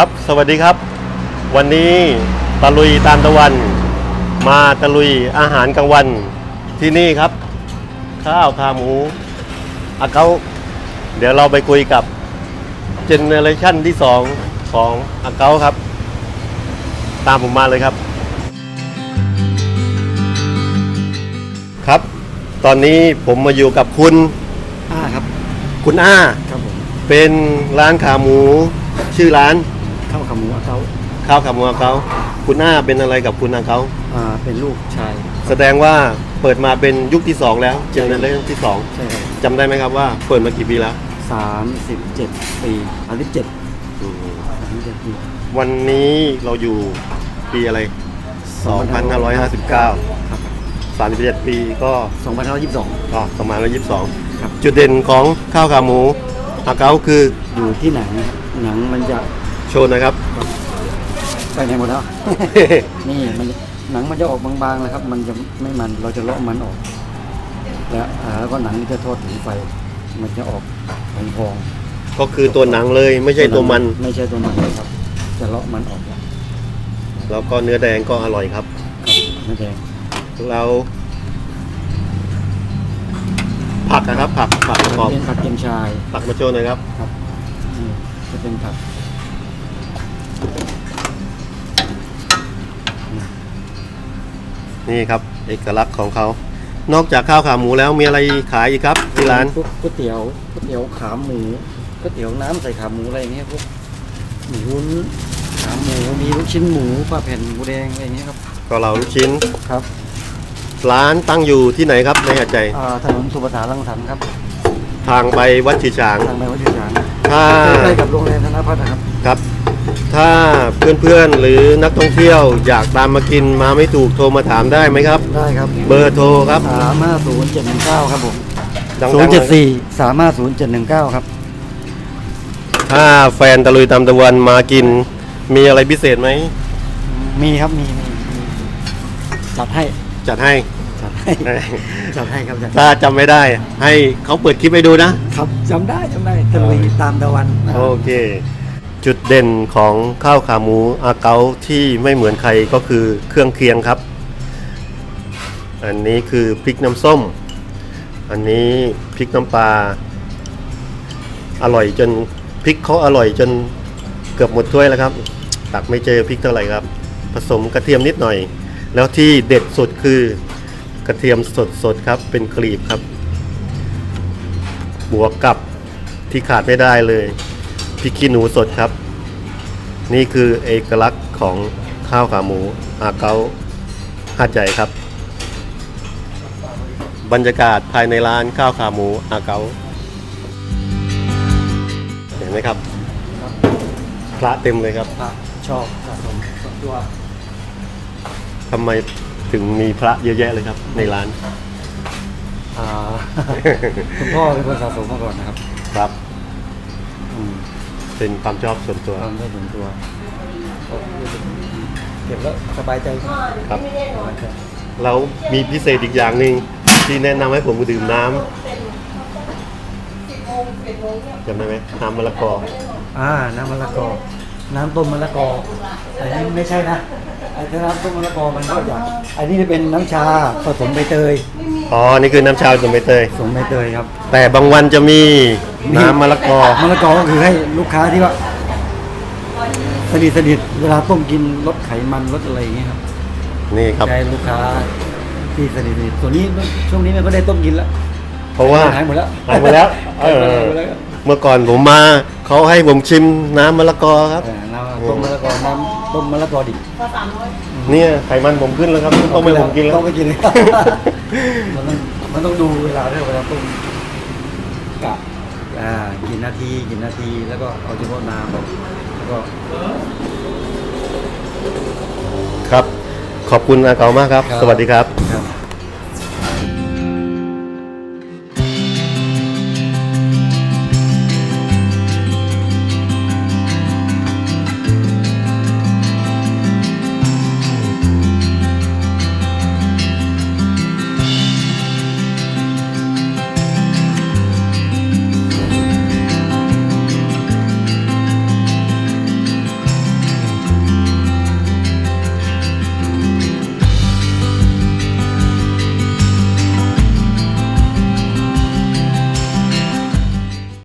ครับสวัสดีครับ วันนี้ตะลุยตามตะวัน มาตะลุยอาหารกลางวันที่นี่ครับ ข้าวขาหมูอาเกาเดี๋ยวเราไปคุยกับเจเนอเรชันที่สองของอาเกาครับ ตามผมมาเลยครับ ครับ ตอนนี้ผมมาอยู่กับคุณอ่าครับ คุณอ้าครับผมเป็นร้านขาหมูชื่อร้าน ข้าวขาหมูอาเขาข้าวขาหมูอาเกาคุณอ้าเป็นอะไรกับคุณอาเกาอ่าเป็นลูกชายแสดงว่าเปิดมาเป็นยุคที่สองแล้วเจเนอเรชันที่สองใช่ครับจำได้ไหมครับว่าเปิดมากี่ปีแล้วสามสิบเจ็ดปีสามสิบเจ็ดสามสิบเจ็ดปีวันนี้เราอยู่ปีอะไร 2559 ครับ37 ปีก็สองพันห้าร้อยยี่สิบสองก็ประมาณ122 ครับ จุดเด่นของข้าวขาหมูอาเกาคืออยู่ที่หนังหนังมันจะ โชว์นะครับ ไปไหนหมดแล้ว นี่มันหนังมันจะออกบางๆนะครับ มันจะไม่มันเราจะเลาะมันออก แล้วอ่าแล้วก็หนังจะทอดถึงไฟ มันจะออกพองก็คือตัวหนังเลยไม่ๆใช่ตัวมัน ไม่ใช่ตัวมันเลยครับ จะเลาะมันออกครับแล้วก็เนื้อแดงก็อร่อยครับไม่แดงเราผักนะครับ ผักผักประกอบเป็นผักเกียงชายผักมาโชว์หน่อยครับครับนี่จะเป็นผัก นี่ครับ เอกลักษณ์ของเขา นอกจากข้าวขาหมูแล้วมีอะไรขายอีกครับที่ร้านพวกก๋วยเตี๋ยวก๋วยเตี๋ยวขาหมูก๋วยเตี๋ยวน้ำใส่ขาหมูอะไรอย่างเงี้ยพวกหมูวุ้นขาหมูมีลูกชิ้นหมูปลาแผ่นหมูแดงอะไรอย่างเงี้ยครับก็เราลูกชิ้น ครับร้านตั้งอยู่ที่ไหนครับในหาดใจ อ่าถนนสุภาษาลังสรรค์ครับทางไปวัดฉีฉางทางไปวัดจุฬาถ้าใกล้กับโรงแรมธนพัฒน์นะครับ ครับ ถ้าเพื่อนๆหรือนักท่องเที่ยวอยากตามมากินมาไม่ถูกโทรมาถามได้ไหมครับ ได้ครับเบอร์โทรครับสามห้าศูนย์เจ็ดหนึ่งเก้าครับผมดังๆศูนย์เจ็ดสี่สามห้าศูนย์เจ็ดหนึ่งเก้าครับ ถ้าแฟนตะลุยตามตะวันมากิน มีอะไรพิเศษไหม มีครับมีมีมีจัดให้จัดให้ จัดให้ จัดให้ครับจัดให้ถ้าจำไม่ได้ ให้เขาเปิดคลิปให้ดูนะ ครับจำได้จำได้ตะลุยตามตะวันโอเค จุดเด่นของข้าวขาหมูอาเกาที่ไม่เหมือนใครก็คือเครื่องเคียงครับ อันนี้คือพริกน้ำส้ม อันนี้พริกน้ำปลา อร่อยจนพริกเขาอร่อยจนเกือบหมดถ้วยแล้วครับ ตักไม่เจอพริกเท่าไหร่ครับ ผสมกระเทียมนิดหน่อย แล้วที่เด็ดสุดคือกระเทียมสดๆครับ เป็นกลีบครับ บวกกับที่ขาดไม่ได้เลย ริกขี้หนูสดครับ นี่คือเอกลักษณ์ของข้าวขาหมูอาเกาหาดใหญ่ครับ บรรยากาศภายในร้านข้าวขาหมูอาเกาเห็นไหมครับ พระเต็มเลยครับพระชอบสะสมตัวทำไมถึงมีพระเยอะแยะเลยครับ ในร้าน อ่า คุณพ่อเป็นคนสะสมมาก่อนนะครับครับอืม เป็นความชอบส่วนตัวทำได้ถึงตัวเก็บแล้วสบายใจครับครับสบายใจแล้วมีพิเศษอีกอย่างหนึ่งที่แนะนำให้ผมดื่มน้ำจำได้ไหมน้ำมะละกออ่าน้ำมะละกอ น้ำต้มมะละกออันนี้ไม่ใช่นะไอ้ถ้าน้ำต้มมะละกอมันก็อย่างอันนี้จะเป็นน้ำชาผสมใบเตยอ๋อ นี่คือน้ำชาผสมใบเตยผสมใบเตยครับ แต่บางวันจะมีน้ำมะละกอมะละกอก็คือให้ลูกค้าที่ว่าสนิทสนิทเวลาต้มกินลดไขมันลดอะไรอย่างเงี้ยครับ นี่ครับใช้ลูกค้าที่สนิทสนิทส่วนนี้ช่วงนี้มันก็ได้ต้มกินแล้วเพราะว่าหายหมดแล้วหายหมดแล้วเออหายหมดแล้วเมื่อก่อนผมมา เขาให้ผมชิมน้ำมะละกอครับ เออน้ำต้มมะละกอน้ำต้มมะละกอดิบเนี่ยไขมันผมขึ้นแล้วครับต้องไปผมกินแล้ว ต้องไปกินเลย มันต้องมันต้องดูเวลาด้วยเวลาต้มกะอ่ากี่นาทีกี่นาทีแล้วก็เอาเฉพาะน้ำแล้วก็ครับ ขอบคุณอาเกามากครับ สวัสดีครับ ครับ